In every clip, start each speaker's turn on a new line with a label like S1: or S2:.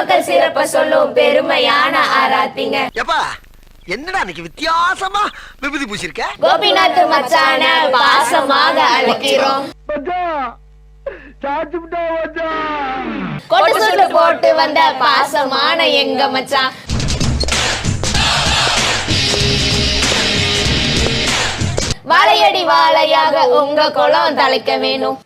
S1: மக்கள் சிறப்ப சொல்லும் பெருமையான ஆராத்திங்க.
S2: எப்பா என்னடா இன்னைக்கு வித்தியாசமா விபூதி பூசிருக்க?
S1: கோபிநாத் மச்சான பாசமாக அழைக்கிறோம். கொட்டு சுட்டு போட்டு வந்த பாசமான எங்க மச்சான்? வாழையடி வாழையாக உங்க குளம் தலைக்க வேணும்.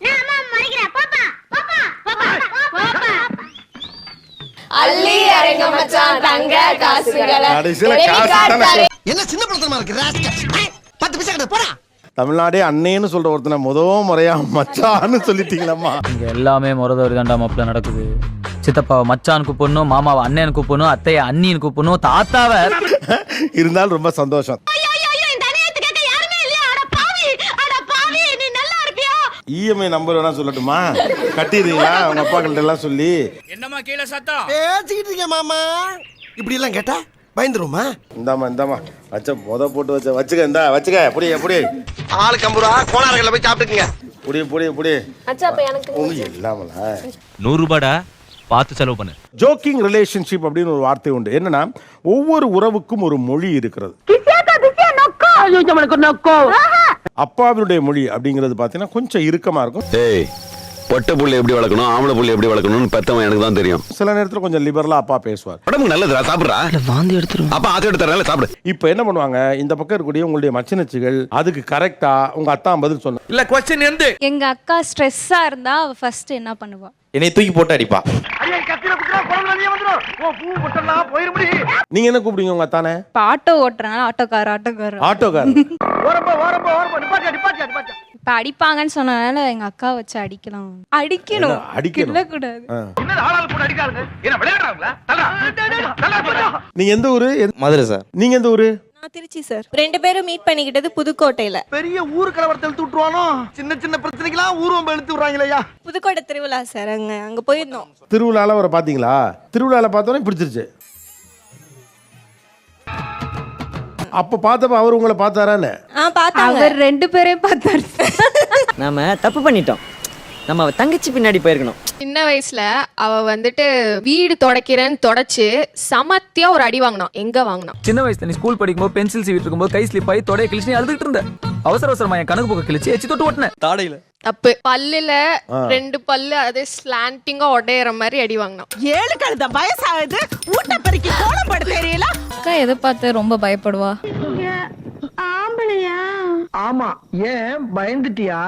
S1: அள்ளி அரங்க மச்சான் தங்க காசுகளை.
S2: என்ன சின்ன படத்தனமா இருக்கு? ராஸ்கல். பத்து பைசா கிட்ட போடா.
S3: தமிழ்நாடே அண்ணேன்னு சொல்ற ஒருத்தனை முத முறையா மச்சான்னு சொல்லிட்டீங்களம்மா.
S4: இங்க எல்லாமே முறதவர் தாண்டா மாப்பிள்ள நடக்குது. சித்தப்பாவை மச்சான் கூப்பிடணும் மாமாவை அண்ணன் கூப்பிடணும் அத்தையை அண்ணின்னு கூப்பிடணும் தாத்தாவை.
S3: இருந்தாலும் ரொம்ப சந்தோஷம். இஎம்ஐ நம்பர் வேணா சொல்லட்டுமா? கட்டிடுறீங்களா? உங்க அப்பா கிட்ட எல்லாம் சொல்லி.
S2: பேசிக்கிட்டு இருக்கேன் மாமா. இப்படி எல்லாம் கேட்டா பயந்துருமா
S3: இந்தாம்மா இந்தாம்மா. வச்ச முத போட்டு வச்ச வச்சுக்க இந்தா வச்சுக்க. புடி புடி.
S2: ஆளுக்கு ஐம்பது ரூபா கோணாரங்களை போய் சாப்பிட்டுக்குங்க.
S3: புடி புடி புடி.
S1: மச்சான் அப்ப எனக்கு
S3: உங்க இல்லாமல?
S5: நூறு ரூபாடா பார்த்து செலவு பண்ணு.
S3: ஜோக்கிங் ரிலேஷன்ஷிப் அப்படின்னு ஒரு வார்த்தை உண்டு. என்னன்னா ஒவ்வொரு உறவுக்கும் ஒரு மொழி இருக்கிறது. அப்பாவினுடைய மொழி அப்படிங்கிறது பார்த்தீங்கன்னா கொஞ்சம் இறுக்கமா இருக்கும்.
S6: ஏய் பொட்டை புள்ளை எப்படி வளர்க்கணும் ஆம்பளை புள்ளை எப்படி வளர்க்கணும்னு பெத்தவன் எனக்கு தான் தெரியும்.
S3: சில நேரத்தில் கொஞ்சம் லிபரலா அப்பா பேசுவார்.
S6: உடம்புக்கு நல்லதுடா சாப்பிடுறா? வாந்தி எடுத்துரும். அப்பா ஆத்து எடுத்துறனால சாப்பிடு.
S3: இப்போ என்ன பண்ணுவாங்க? இந்த பக்கம் இருக்கக்கூடிய உங்களுடைய மச்சினச்சிகள் அதுக்கு கரெக்டா உங்க அத்தா பதில் சொன்ன
S5: இல்ல கொஸ்டின் எந்த
S7: எங்க அக்கா ஸ்ட்ரெஸ்ஸா இருந்தா அவ ஃபர்ஸ்ட் என்ன பண்ணுவா?
S8: என்னை தூக்கி போட்டு அடிப்பா.
S3: நீங்க என்ன கூப்பிடுங்க உங்க அத்தானே?
S7: இப்ப ஆட்டோ ஓட்டுறாங்க ஆட்டோக்கார ஆட்டோக்கார
S3: ஆட்டோக்காரன்
S7: இப்ப அடிப்பாங்கன்னு சொன்னனால எங்க அக்கா வச்சு அடிக்கலாம். அடிக்கணும்.
S3: என்ன, அடிக்கணும்? ஆ. நீங்க எந்த ஊரு?
S8: மதுரை சார்.
S3: நீங்க எந்த ஊரு?
S9: நான் திருச்சி சார். ரெண்டு பேரும் மீட் பண்ணிக்கிட்டது புதுக்கோட்டையில.
S2: பெரிய ஊரு கலவரத்தை இழுத்து விட்டுருவானோ? சின்ன சின்ன பிரச்சனைக்கெல்லாம் ஊர்வம்பு இழுத்து விடுறாங்களேயா?
S9: புதுக்கோட்டை திருவிழா சார் அங்க அங்க போயிருந்தோம்.
S3: திருவிழால அவரை பாத்தீங்களா திருவிழால பார்த்தோன்னே பிடிச்சிருச்சு. அப்ப பார்த்தப்ப அவர் உங்களை
S9: பார்த்தாங்க.
S7: அவர் ரெண்டு பேரையும் பார்த்தாரு
S10: நாம தப்பு பண்ணிட்டோம். நம்ம அவ தங்கச்சி பின்னாடி போயிருக்கணும்.
S11: சின்ன வயசுல அவ வந்துட்டு வீடு தொடக்கிறேன்னு தொடச்சு சமத்தியா ஒரு அடி வாங்கினான் எங்க வாங்கினான்
S4: சின்ன வயசுல நீ ஸ்கூல் படிக்கும்போது பென்சில் சீவிட்டு இருக்கும்போது கை ஸ்லிப் ஆகி தொடைய கிழிச்சு நீ அழுதுட்டு இருந்த. அவசர அவசரமா என் கணக்கு போக்க கிழிச்சு எச்சி தொட்டு ஓட்டினேன்
S8: தாடையில.
S11: தப்பு. பல்லுல ரெண்டு பல்லு அது ஸ்லாண்டிங்கா உடையற மாதிரி அடி வாங்கினான்
S9: ஏழு கழுத வயசாகுது. ஊட்டப்பறிக்கு கோலம் பட தெரியல.
S7: அக்கா எதை பார்த்து ரொம்ப பயப்படுவா?
S2: ஆமா. ஏன்? பயந்துட்டியா?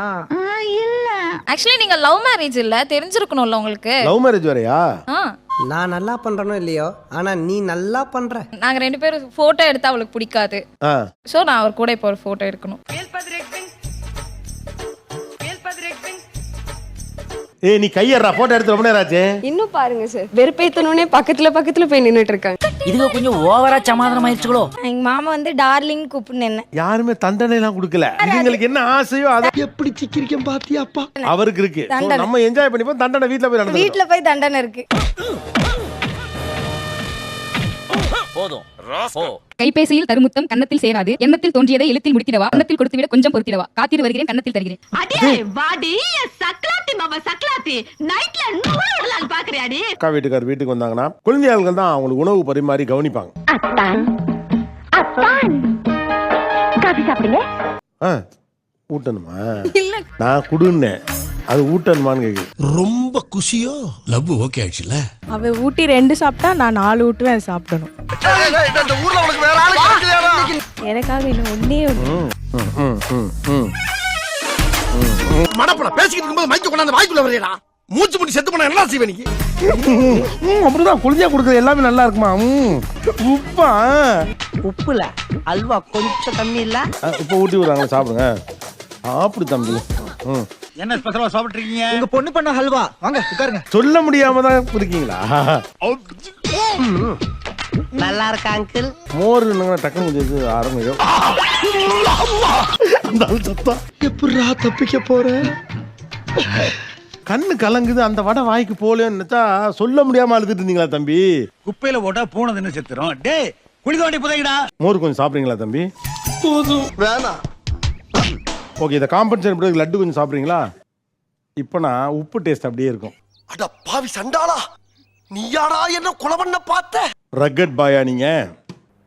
S7: ஆக்சுவலி நீங்க லவ் மேரேஜ் இல்ல தெரிஞ்சிருக்கணும்ல உங்களுக்கு.
S3: லவ் மேரேஜ் வேறயா
S7: ஆ.
S10: நான் நல்லா பண்றனோ இல்லையோ? ஆனா நீ நல்லா பண்ற.
S7: நாங்க ரெண்டு பேரும் போட்டோ எடுத்தா அவளுக்கு பிடிக்காது. சோ நான் அவர் கூட இப்போ ஒரு போட்டோ எடுக்கணும்.
S3: ஏய் நீ கையறா போட்டோ எடுத்து ரொம்ப நேரம் ஆச்சு.
S9: இன்னும் பாருங்க சார் வெறுப்பேத்தனே பக்கத்துல பக்கத்துல போய் நின்னுட்டு இருக்காங்க.
S10: இதுக கொஞ்சம் ஓவரா சமாதானம் ஆயிடுச்சுங்களோ
S9: எங்க மாமா வந்து டார்லிங் கூப்பிடுன்னு என்ன
S3: யாருமே தண்டனை எல்லாம் கொடுக்கல இதுங்களுக்கு என்ன ஆசையோ அதை.
S2: எப்படி சிக்கிரிக்கம் பாத்தியாப்பா
S3: அவருக்கு இருக்கு. So, நம்ம என்ஜாய் பண்ணிப்போம். தண்டனை வீட்ல போய் நடந்து
S9: வீட்டுல போய் தண்டனை இருக்கு.
S4: போதும்.
S7: கைபேசியில் தருமுத்தம் கன்னத்தில் சேராது. எண்ணத்தில் தோன்றியதை எழுத்தில் முடித்திடவா? கன்னத்தில் கொடுத்துவிட கொஞ்சம் பொறுத்திடவா காத்திரு வருகிறேன் கன்னத்தில் தருகிறேன்.
S9: வாடி சக்லாத்தி மாமா சக்லாத்தி நைட்ல நூறு பாக்குறியாடி.
S3: அக்கா வீட்டுக்கார் வீட்டுக்கு வந்தாங்கன்னா குழந்தையாள்கள் தான் அவங்களுக்கு உணவு பரிமாறி கவனிப்பாங்க. ஆ ஊட்டணுமா? நான் குடுன்னேன். அது ஊட்டணுமான்னு கேக்குது
S2: ரொம்ப குஷியோ? லவ் ஓகே ஆயிடுச்சுல?
S9: அவ ஊட்டி ரெண்டு சாப்பிட்டா நான் நாலு ஊட்டுவேன் சாப்பிடணும். எனக்காக இன்னும் ஒன்னே.
S2: மடப்பட பேசிக்கிட்டு இருக்கும்போது மைக்க கொண்டாந்து வாய்க்குள்ள வரையடா. மூச்சு முடி செத்து போனா என்ன செய்வே நீ?
S3: ம், அப்படிதான். குழந்தையா கொடுக்குறது எல்லாமே நல்லா இருக்குமா? ம் உப்பா.
S10: உப்புல அல்வா கொஞ்சம் கம்மி இல்ல
S3: இப்போ ஊட்டி விடுறாங்களா சாப்பிடுங்க. அப்படி தம்பி. ம்.
S5: என்ன ஸ்பெஷலா சாப்பிட்டுருக்கீங்க?
S10: உங்க பொண்ணு பண்ண ஹல்வா. வாங்க உட்காருங்க.
S3: சொல்ல முடியாம தான் இருக்கீங்களா
S10: நல்லா இருக்கா அங்கிள்
S3: மோர் என்னங்க டக்குனு கொஞ்சம் இது ஆரம்பிக்கும். அந்த ஆள் சத்தம்.
S2: எப்படிடா தப்பிக்க போற?
S3: கண்ணு கலங்குது அந்த வடை வாய்க்கு போலேன்னு நினைச்சா சொல்ல முடியாம அழுதுட்டு இருந்தீங்களா தம்பி?
S5: குப்பையில போட்டா பூனை தின்னு செத்துரும். டே குழி தோண்டி புதைங்கடா
S3: மோர் கொஞ்சம் சாப்பிடுறீங்களா தம்பி?
S2: போதும். வேணாம்.
S3: ஓகே இதை காம்பன்சேட் பண்ணி லட்டு கொஞ்சம் சாப்பிட்றீங்களா? இப்போ நான் உப்பு டேஸ்ட் அப்படியே இருக்கும்.
S2: அட பாவி சண்டாளா!
S12: நீயாடா என்ன கொலை பண்ண பார்த்த?
S3: ரக்கட் பாயா நீங்க?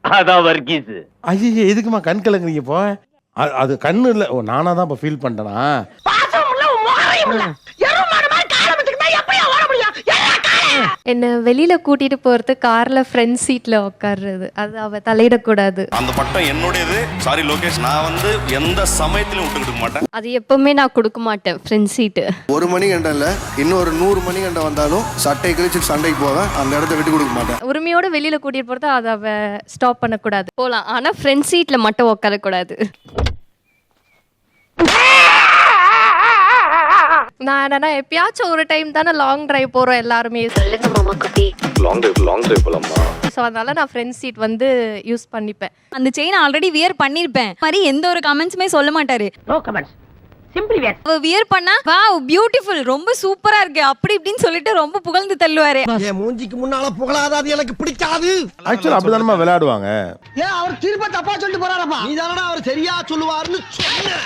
S5: அதான் வர்க்கீஸ்
S3: ஐயோ எதுக்குமா கண் கலங்குறீங்க இப்போ? அது கண்ணு இல்ல. ஓ நானா தான் இப்போ ஃபீல் பண்ணிட்டேனா?
S11: என்ன வெளியில கூட்டிட்டு போறது கார்ல ஃப்ரண்ட் சீட்ல உட்கார்றது அது அவ தலையிடக்கூடாது.
S12: அந்த பட்டம் என்னுடையது. சாரி லோகேஷ். நான் வந்து எந்த சமயத்திலும் விட்டு கொடுக்க மாட்டேன்.
S13: அது எப்பவுமே நான் கொடுக்க மாட்டேன் ஃப்ரெண்ட் சீட்டு
S12: ஒரு மணி கண்டல இன்னொரு நூறு மணி கண்ட வந்தாலும் சட்டை கழிச்சு சண்டைக்கு போவேன். அந்த இடத்த விட்டு கொடுக்க மாட்டேன்.
S11: உரிமையோட வெளியில கூட்டிட்டு போறது அதை அவ ஸ்டாப் பண்ணக்கூடாது.
S13: போலாம். ஆனா ஃப்ரெண்ட் சீட்ல மட்டும் உட்காரக்கூடாது
S11: நான் என்னன்னா எப்பயாச்சும் ஒரு டைம் தானே லாங் டிரைவ் போறோம் எல்லாருமே.
S14: லாங் டிரைவ் லாங் டிரைவ் போலாமா?
S11: ஸோ அதனால நான் ஃப்ரண்ட் சீட் வந்து யூஸ் பண்ணிப்பேன்.
S13: அந்த செயின் ஆல்ரெடி வியர் பண்ணிருப்பேன். மாதிரி எந்த ஒரு கமெண்ட்ஸுமே சொல்ல மாட்டாரு.
S15: நோ கமெண்ட்ஸ் சிம்பிளி வேர்
S13: அவ வியர் பண்ணா வா பியூட்டிஃபுல் ரொம்ப சூப்பரா இருக்கு. அப்படி இப்படின்னு சொல்லிட்டு ரொம்ப புகழ்ந்து தள்ளுவாரு.
S12: என் மூஞ்சிக்கு முன்னால புகழாத அது எனக்கு பிடிக்காது.
S3: ஆக்சுவலா அப்படிதானமா விளையாடுவாங்க.
S12: ஏன் அவர் திரும்ப தப்பா சொல்லிட்டு போறாரப்பா. நீ தானடா அவர் சரியா சொல்லுவாருன்னு சொன்ன